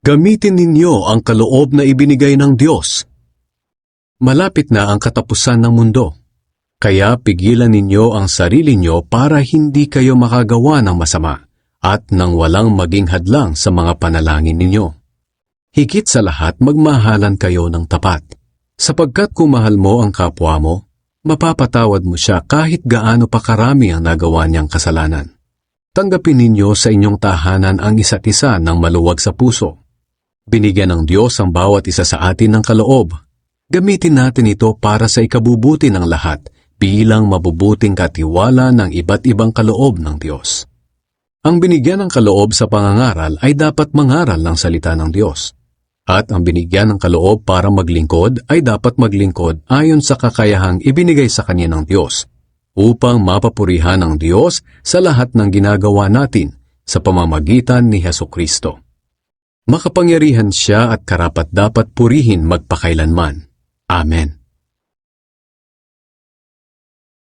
Gamitin ninyo ang kaloob na ibinigay ng Diyos. Malapit na ang katapusan ng mundo. Kaya pigilan ninyo ang sarili nyo para hindi kayo makagawa ng masama at nang walang maging hadlang sa mga panalangin ninyo. Higit sa lahat magmahalan kayo ng tapat, sapagkat kung mahal mo ang kapwa mo, mapapatawad mo siya kahit gaano pa karami ang nagawa niyang kasalanan. Tanggapin ninyo sa inyong tahanan ang isa't isa ng maluwag sa puso. Binigyan ng Diyos ang bawat isa sa atin ng kaloob. Gamitin natin ito para sa ikabubuti ng lahat bilang mabubuting katiwala ng iba't ibang kaloob ng Diyos. Ang binigyan ng kaloob sa pangangaral ay dapat mangaral ng salita ng Diyos. At ang binigyan ng kaloob para maglingkod ay dapat maglingkod ayon sa kakayahang ibinigay sa kanya ng Diyos upang mapapurihan ng Diyos sa lahat ng ginagawa natin sa pamamagitan ni Heso Kristo. Makapangyarihan siya at karapat dapat purihin magpakailanman. Amen.